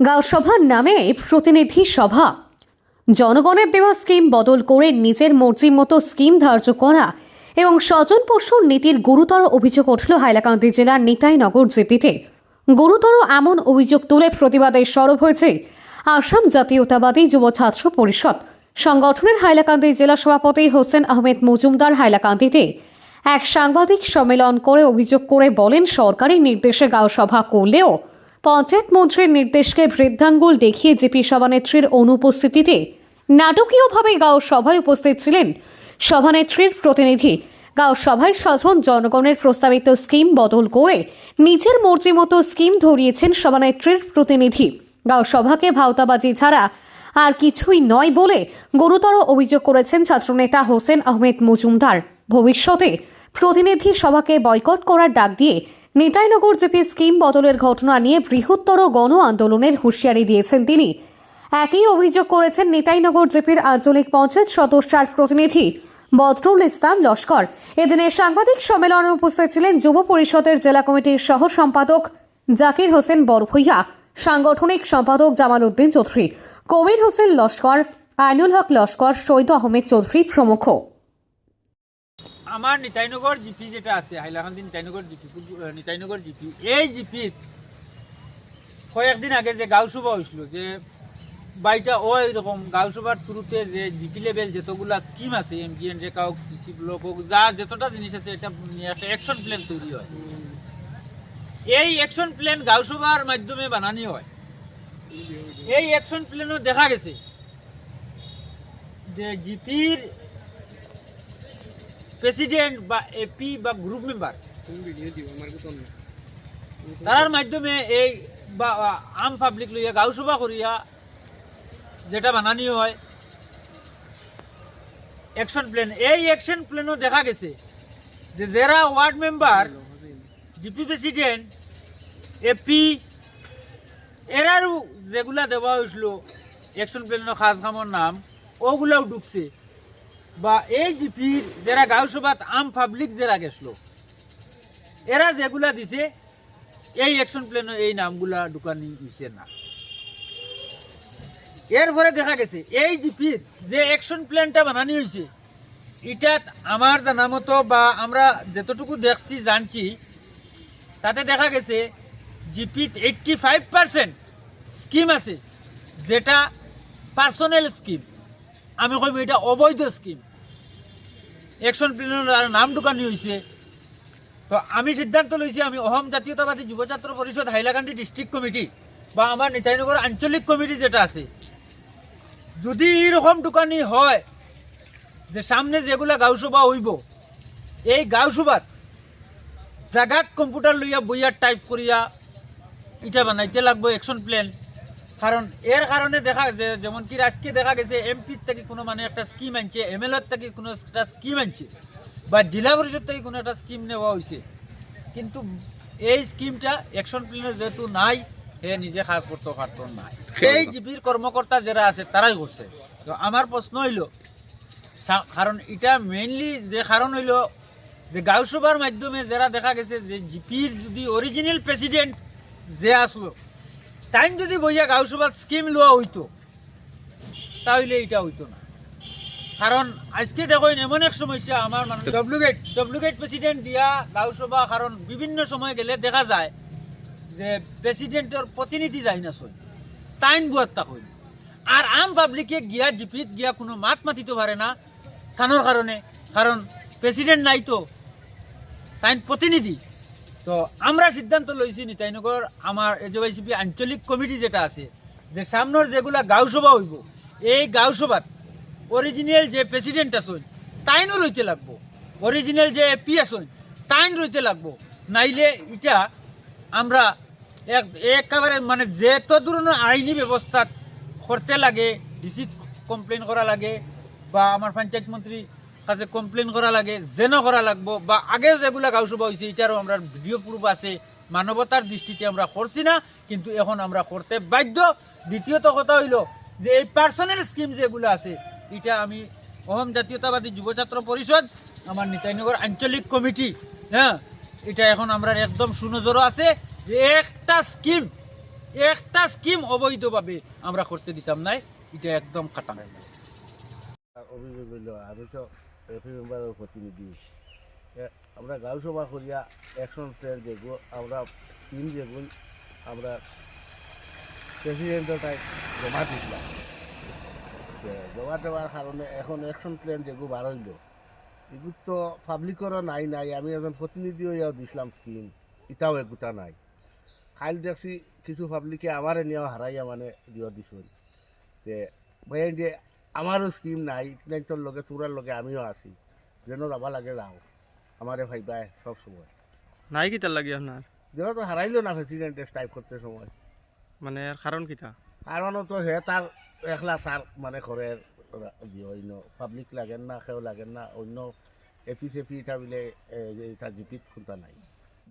গাঁও সভার নামে প্রতিনিধি সভা। জনগণের দেওয়া স্কিম বদল করে নিজের মর্জির মতো স্কিম ধার্য করা এবং স্বজন পোষণ নীতির গুরুতর অভিযোগ উঠল হাইলাকান্দি জেলার নিতাইনগর জিপিতে। গুরুতর এমন অভিযোগ তুলে প্রতিবাদে সরব হয়েছে আসাম জাতীয়তাবাদী যুব ছাত্র পরিষদ। সংগঠনের হাইলাকান্দি জেলা সভাপতি হোসেন আহমেদ মজুমদার হাইলাকান্দিতে এক সাংবাদিক সম্মেলন করে অভিযোগ করে বলেন, সরকারি নির্দেশে গাঁও সভা করলেও পঞ্চায়েত মন্ত্রীর নির্দেশকে বৃদ্ধাঙ্গুল দেখিয়ে জেপি সভানেত্রীর অনুপস্থিতিতে নাটকীয়ভাবে গাঁও সভায় উপস্থিত ছিলেন সভানেত্রীর প্রতিনিধি। গাঁও সভায় সাধারণ জনগণের প্রস্তাবিত স্কিম বদল করে নিজের মর্জি মতো স্কিম ধরিয়েছেন সভানেত্রীর প্রতিনিধি। গাঁও সভাকে ভাওতাবাজি ছাড়া আর কিছুই নয় বলে গুরুতর অভিযোগ করেছেন ছাত্রনেতা হোসেন আহমেদ মজুমদার। ভবিষ্যতে প্রতিনিধি সভাকে বয়কট করার ডাক দিয়ে নিতাইনগর জেপি স্কিম বদলের ঘটনা নিয়ে বৃহত্তর গণ আন্দোলনের হুঁশিয়ারি দিয়েছেন তিনি। একই অভিযোগ করেছেন নিতাইনগর জেপির আঞ্চলিক পঞ্চায়েত সদস্যার প্রতিনিধি বদরুল ইসলাম লস্কর। এদিনের সাংবাদিক সম্মেলনে উপস্থিত ছিলেন যুব পরিষদের জেলা কমিটির সহ সম্পাদক জাকির হোসেন বরভূইয়া সাংগঠনিক সম্পাদক জামাল উদ্দিন চৌধুরী, কবির হোসেন লস্কর আইনুল হক লস্কর সৈদ আহমেদ চৌধুরী প্রমুখ। আমার নিতাইনগর জিপি যেটা আছে হাইলাকান্দি নিতাইনগর জিপি নিতাইনগর জিপি, এই জিপিত কয়েকদিন আগে যে গাঁও সভা হয়েছিল যে বাড়িটা ও এরকম গাঁও সভার থ্রুতে যে জিপি লেভেল যতগুলা স্কিম আছে এম জি এন রেকা হোক সিসি ব্লক হোক, যা যতটা জিনিস আছে, এটা একটা অ্যাকশন প্ল্যান তৈরি হয়। এই অ্যাকশন প্ল্যান গাঁও সভার মাধ্যমে বানানি হয়। এই অ্যাকশন প্ল্যানও দেখা গেছে যে জিপির প্রেসিডেন্ট বা এপি বা গ্রুপ মেম্বার। তার মাধ্যমে এই বা আম পাবলিক লইয়া গাঁও সভা করিয়া যেটা বানানি হয় অ্যাকশন প্ল্যান এই অ্যাকশন প্ল্যানও দেখা গেছে যে যারা ward member DP president AP এরারও যেগুলা দেওয়া হয়েছিল অ্যাকশন প্ল্যানের খাস কামর নাম ওগুলাও ঢুকছে। বা এই জিপির যারা গাঁও সভাত আম পাবলিক যারা গেছিল, এরা যেগুলা দিছে, এই অ্যাকশন প্ল্যানে এই নামগুলা ঢুকানি দিছে না। এরপরে দেখা গেছে এই জিপির যে অ্যাকশন প্ল্যানটা বানানি হয়েছে এটাত আমার জানা মতো বা আমরা যতটুকু দেখছি, জানছি, তাতে দেখা গেছে জিপিত এইটটি ফাইভ পার্সেন্ট স্কিম আছে, যেটা পার্সোনাল স্কিম আমি কইব এটা অবৈধ স্কিম অ্যাকশন প্ল্যানের নাম ঢুকানি হয়েছে তো আমি সিদ্ধান্ত লইছি, আমি অসম জাতীয়তাবাদী যুব ছাত্র পরিষদ হাইলাকান্দি ডিস্ট্রিক্ট কমিটি বা আমার নিতাইনগর আঞ্চলিক কমিটি যেটা আছে। যদি এরকম দোকানি হয় যে সামনে যেগুলা গাঁও সভা হইব, এই গাঁও সভাত জাগাত কম্পিউটার লইয়া বইয়া টাইপ করিয়া ইটা বানাইতে লাগবো অ্যাকশন প্ল্যান কারণ এর কারণে দেখা যে যেমন কি আজকে দেখা গেছে এমপির থেকে কোনো মানে একটা স্কিম আনছে এম এল থেকে কোনো একটা স্কিম আনছে বা জেলা পরিষদ থেকে কোনো একটা স্কিম নেওয়া হয়েছে কিন্তু এই স্কিমটা অ্যাকশন প্ল্যানে যেহেতু নাই সে নিজে কাজ করতে পারতো না। এই জিপির কর্মকর্তা যারা আছে তারাই করছে। তো আমার প্রশ্ন হইল কারণ এটা মেইনলি যে কারণ হইল যে গাঁওসভার মাধ্যমে যারা দেখা গেছে যে জিপির যদি অরিজিনাল প্রেসিডেন্ট যে আসলো তাই যদি বইয়া সভার স্কিম লওয়া হইতো তাহলে এটা হইতো না। কারণ আজকে দেখেন এমন এক সমস্যা, আমার মানে ডব্লিউগেট ডব্লিউগেট প্রেসিডেন্ট দিয়া গাঁও সভা কারণ বিভিন্ন সময় গেলে দেখা যায় যে প্রেসিডেন্টের প্রতিনিধি যায় না সই টাইম বুয়াত্তা হইল আর আম পাবলিকে গিয়া জিপিত গিয়া কোনো মাত মাতিতে পারে না কানোর কারণে কারণ প্রেসিডেন্ট নাই তো তাই প্রতিনিধি তো আমরা সিদ্ধান্ত লইছি নিতাইনগর আমার এজওয়াইসিপি আঞ্চলিক কমিটি যেটা আছে, যে সামনের যেগুলা গাঁও সভা হইব, এই গাঁও সভাত অরিজিনাল যে প্রেসিডেন্ট আসুন তাইনও রইতে লাগবো। অরিজিনাল যে এপি আসুন তাইন রইতে লাগবো। নাইলে এটা আমরা এক একেবারে মানে যেত ধরনের আইনি ব্যবস্থা করতে লাগে ডিসি কমপ্লেন করা লাগে, বা আমার পঞ্চায়েত মন্ত্রী কাছে কমপ্লেন করা লাগে যেন করা লাগবো, বা আগে যেগুলা গাঁও সভা হয়েছে এটারও আমরা ভিডিও প্রুফ আছে মানবতার দৃষ্টিতে আমরা করছি না, কিন্তু এখন আমরা করতে বাধ্য। দ্বিতীয়ত কথা হইল যে এই পার্সোনাল স্কিম যেগুলো আছে, এটা আমি অসম জাতীয়তাবাদী যুব ছাত্র পরিষদ, আমার নিতাইনগর আঞ্চলিক কমিটি হ্যাঁ এটা এখন আমরা একদম সুনজরও আছে যে একটা স্কিম একটা স্কিম অবৈধভাবে আমরা করতে দিতাম নাই, এটা একদম কাটা অভিযোগ হইল আমি মেম্বারের প্রতিনিধি। আমরা গাঁও সভা করিয়া অ্যাকশন প্ল্যান যেগুলো আমরা স্কিম যেগুলো আমরা প্রেসিডেন্টের তাই জমা দিছিলাম। যে জমা দেওয়ার কারণে এখন অ্যাকশন প্ল্যান বার হইল। এগুলো তো পাবলিকেরও নাই নাই। আমি একজন প্রতিনিধি হইয়াও দিছিলাম স্কিম ইটাও এগুতা নাই। খাইল দেখছি কিছু পাবলিকে আমারে নিয়েও হারাইয়া মানে দিও দিছিল যে ভাই আমারও স্কিম নাই ইন্টারনেটের লগে তোরার লগে আমিও আছি। যেন যাবা লাগে যাও। আমারে ভাইবাই সব সময়। নাই কিতার লাগি আপনার যেন তো হারাইলো না প্রেসিডেন্টে টাইপ করতে সময়। মানে এর কারণ কিতা? কারণ তো হে তার একলা তার মানে ঘরের অন্য পাবলিক লাগেন না সেও লাগেন না অন্য এপি চেপি এটা বিলে এটা জিপিত খুঁটা নাই।